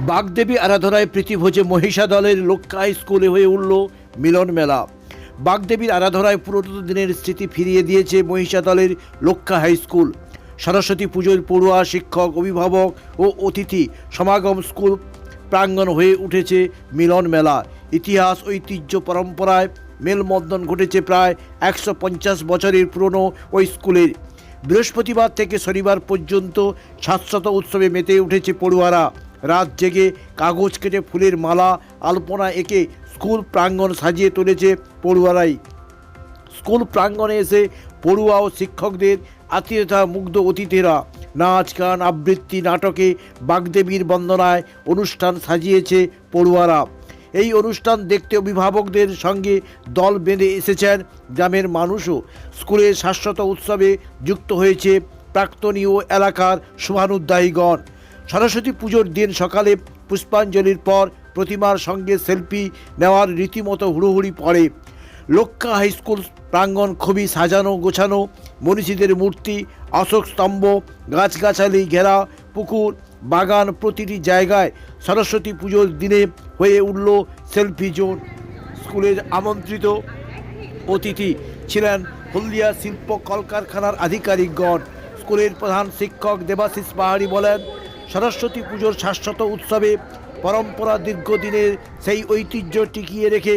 বাগদেবী আরাধনায় প্রীতিভোজে মহিষা দলের লক্ষ্য হাই স্কুলে হয়ে উঠল মিলন মেলা। বাগদেবীর আরাধনায় পুরোনো দিনের স্মৃতি ফিরিয়ে দিয়েছে মহিষা দলের লক্ষ্য হাই স্কুল। সরস্বতী পুজোর পড়ুয়া শিক্ষক, অভিভাবক ও অতিথি সমাগম স্কুল প্রাঙ্গণ হয়ে উঠেছে মিলন মেলা। ইতিহাস, ঐতিহ্য, পরম্পরায় মেলবন্ধন ঘটেছে প্রায় একশো পঞ্চাশ বছরের পুরনো ওই স্কুলের। বৃহস্পতিবার থেকে শনিবার পর্যন্ত শাশ্বত উৎসবে মেতে উঠেছে পড়ুয়ারা। রাত জেগে কাগজ কেটে ফুলের মালা, আলপনা এঁকে স্কুল প্রাঙ্গণ সাজিয়ে তুলেছে পড়ুয়ারাই। স্কুল প্রাঙ্গণে এসে পড়ুয়া ও শিক্ষকদের আত্মীয়তা মুগ্ধ অতিথিরা নাচ, গান, আবৃত্তি, নাটকে বাগদেবীর বন্দনায় অনুষ্ঠান সাজিয়েছে পড়ুয়ারা। এই অনুষ্ঠান দেখতে অভিভাবকদের সঙ্গে দল বেঁধে এসেছেন গ্রামের মানুষও। স্কুলের শাশ্বত উৎসবে যুক্ত হয়েছে প্রাক্তনীয় এলাকার শুভানুদ্দায়ীগণ সরস্বতী পুজোর দিন সকালে পুষ্পাঞ্জলির পর প্রতিমার সঙ্গে সেলফি নেওয়ার রীতিমতো হুড়োহুড়ি পড়ে। লক্ষ্যা হাই স্কুল প্রাঙ্গণ খুবই সাজানো গোছানো, মনীষীদের মূর্তি, অশোক স্তম্ভ, গাছগাছালি ঘেরা, পুকুর, বাগান প্রতিটি জায়গায় সরস্বতী পুজোর দিনে হয়ে উঠল সেলফি জোন। স্কুলের আমন্ত্রিত অতিথি ছিলেন হলদিয়া শিল্প কলকারখানার আধিকারিকগণ। স্কুলের প্রধান শিক্ষক দেবাশিস পাহাড়ি বলেন সরস্বতী পুজোর শাশ্বত উৎসবে পরম্পরা দীর্ঘদিনের সেই ঐতিহ্য টিকিয়ে রেখে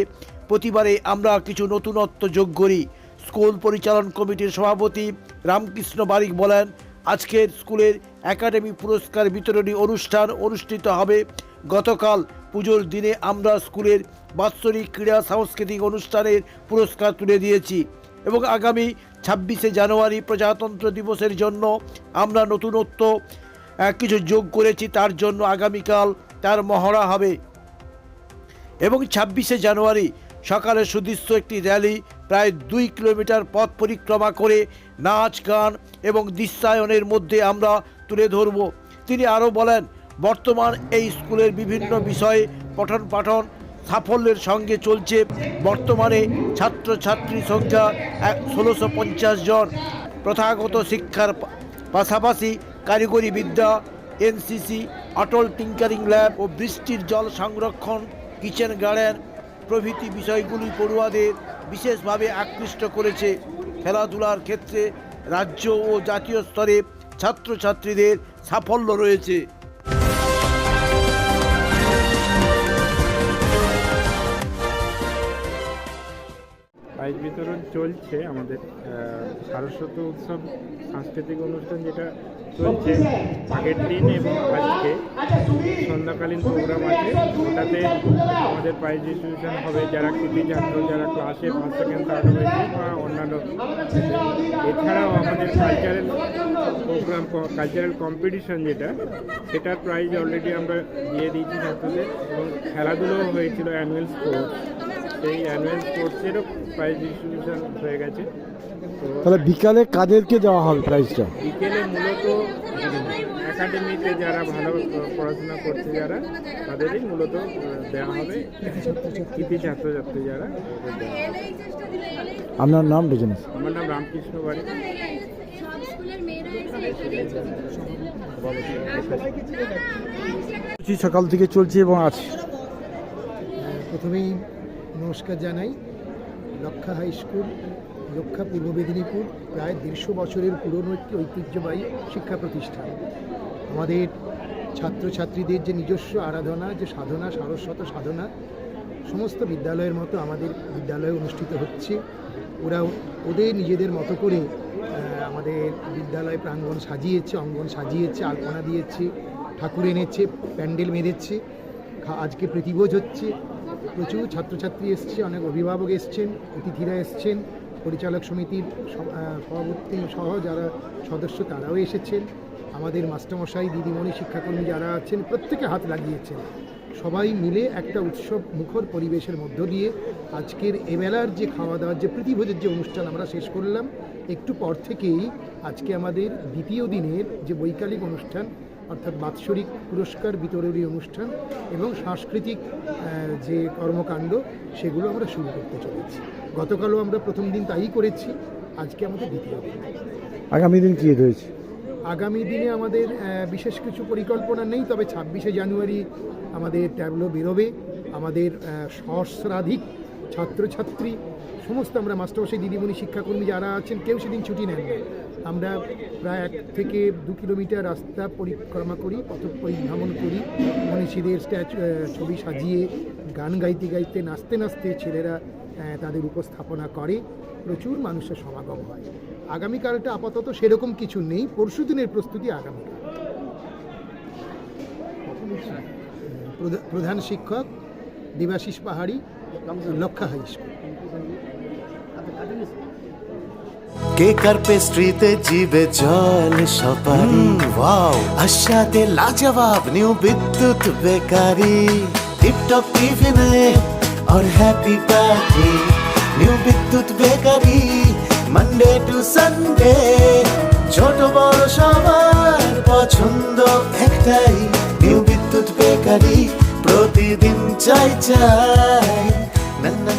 প্রতিবারে আমরা কিছু নতুনত্ব যোগ করি। স্কুল পরিচালন কমিটির সভাপতি রামকৃষ্ণ বারিক বলেন, আজকের স্কুলের একাডেমি পুরস্কার বিতরণী অনুষ্ঠান অনুষ্ঠিত হবে। গতকাল পুজোর দিনে আমরা স্কুলের বাৎসরিক ক্রীড়া সাংস্কৃতিক অনুষ্ঠানের পুরস্কার তুলে দিয়েছি এবং আগামী ছাব্বিশে জানুয়ারি প্রজাতন্ত্র দিবসের জন্য আমরা নতুনত্ব কিছু যোগ করেছি, তার জন্য আগামীকাল তার মহড়া হবে। এবং ছাব্বিশে জানুয়ারি সকালে সুদৃশ্য একটি র্যালি, প্রায় দুই কিলোমিটার পথ পরিক্রমা করে নাচ, গান এবং দৃশ্যায়নের মধ্যে আমরা তুলে ধরব। তিনি আরও বলেন, বর্তমান এই স্কুলের বিভিন্ন বিষয়ে পঠন পাঠন সাফল্যের সঙ্গে চলছে। বর্তমানে ছাত্রছাত্রী সংখ্যা ষোলোশো পঞ্চাশ জন। প্রথাগত শিক্ষার পাশাপাশি কারিগরি বিদ্যা এনসিসি, অটল টিঙ্কারিং ল্যাব ও বৃষ্টির জল সংরক্ষণ, কিচেন গার্ডেন প্রভৃতি বিষয়গুলি পড়ুয়াদের বিশেষভাবে আকৃষ্ট করেছে। খেলাধুলার ক্ষেত্রে রাজ্য ও জাতীয় স্তরে ছাত্রছাত্রীদের সাফল্য রয়েছে। প্রাইজ বিতরণ চলছে আমাদের সারস্বত উৎসব সাংস্কৃতিক অনুষ্ঠান যেটা চলছে আগের দিন এবং আজকে, সন্ধ্যাকালীন প্রোগ্রাম আছে, ওটাতে আমাদের প্রাইজ ডিস্ট্রিবিউশন হবে যারা কৃতি ছাত্র, যারা ক্লাসে ফার্স্ট সেকেন্ড থার্ড হয়েছে বা অন্যান্য। এছাড়াও আমাদের কালচারাল প্রোগ্রাম কালচারাল কম্পিটিশন যেটা, সেটার প্রাইজ অলরেডি আমরা দিয়ে দিয়েছি ছাত্রদের, এবং খেলাধুলোও হয়েছিল অ্যানুয়াল স্পোর্টস সেই অ্যানুয়াল স্পোর্টসেরও প্রাইজ ডিস্ট্রিবিউশন হয়ে গেছে। তাহলে বিকালে কাদেরকে দেওয়া হবে প্রাইজটা বিকেলে মূলত একাডেমিতে যারা ভালো পড়াশোনা করছে যারা তাদেরই মূলত দেওয়া হবে। কৃতি ছাত্রছাত্রী যারা। আপনার নাম বেজেন আমার নাম রামকৃষ্ণ বাড়ি। সকাল থেকে চলছে এবং আছে প্রথমেই নমস্কার জানাই। লক্ষা হাই স্কুল, লক্ষা পূর্ব মেদিনীপুর, প্রায় দেড়শো বছরের পুরনো একটি ঐতিহ্যবাহী শিক্ষা প্রতিষ্ঠান। আমাদের ছাত্রছাত্রীদের যে নিজস্ব আরাধনা, যে সাধনা, সারস্বত সাধনা, সমস্ত বিদ্যালয়ের মতো আমাদের বিদ্যালয়ে অনুষ্ঠিত হচ্ছে। ওরা ওদের নিজেদের মতো করে আমাদের বিদ্যালয় প্রাঙ্গণ সাজিয়েছে, অঙ্গন সাজিয়েছে, আলপনা দিয়েছে, ঠাকুর এনেছে, প্যান্ডেল মেরেছে আজকে প্রীতিভোজ হচ্ছে। প্রচুর ছাত্রছাত্রী এসছে, অনেক অভিভাবক এসছেন, অতিথিরা এসছেন, পরিচালক সমিতির সভাপতি সহ যারা সদস্য তারাও এসেছেন। আমাদের মাস্টারমশাই, দিদিমণি, শিক্ষাকর্মী যারা আছেন, প্রত্যেকে হাত লাগিয়েছেন। সবাই মিলে একটা উৎসব মুখর পরিবেশের মধ্য দিয়ে আজকের এবেলার যে খাওয়া দাওয়ার যে প্রীতিভোজের যে অনুষ্ঠান আমরা শেষ করলাম, একটু পর থেকেই আজকে আমাদের দ্বিতীয় দিনের যে বৈকালিক অনুষ্ঠান অর্থাৎ বাৎসরিক পুরস্কার বিতরণী অনুষ্ঠান এবং সাংস্কৃতিক যে কর্মকাণ্ড সেগুলো আমরা শুরু করতে চলেছি। গতকালও আমরা প্রথম দিন তাই করেছি আজকে আমাদের দ্বিতীয় দিন। আগামী দিন কি রয়েছে আগামী দিনে আমাদের বিশেষ কিছু পরিকল্পনা নেই তবে ছাব্বিশে জানুয়ারি আমাদের ট্যাবলো বেরোবে। আমাদের সহস্রাধিক ছাত্রছাত্রী সমস্ত আমরা মাস্টারমশাই দিদিমণি শিক্ষাকর্মী যারা আছেন কেউ সেদিন ছুটি নেন না আমরা প্রায় এক থেকে দু কিলোমিটার রাস্তা পরিক্রমা করি পথ পরিভ্রমণ করি। মনীষীদের স্ট্যাচু ছবি সাজিয়ে গান গাইতে গাইতে নাচতে নাচতে ছেলেরা তাদের উপস্থাপনা করে। প্রচুর মানুষের সমাগম হয়। আগামীকালটা আপাতত সেরকম কিছু নেই। পরশু দিনের প্রস্তুতি আগামীকাল। প্রধা- প্রধান শিক্ষক দেবাশিস পাহাড়ি লক্ষা হাই স্কুল কেকার পেস্ট্রিতে জিবে জল সপারি ওয়াও আশাতে লাজবাব নিউ বিদ্যুৎ বেকারি টিপটপ টিফিনে और happy party new Bidyut bakery Monday to Sunday ছোট বড় সবার পছন্দ একটাই নিউ বিদ্যুৎ বেকারি প্রতিদিন চাই চাই। না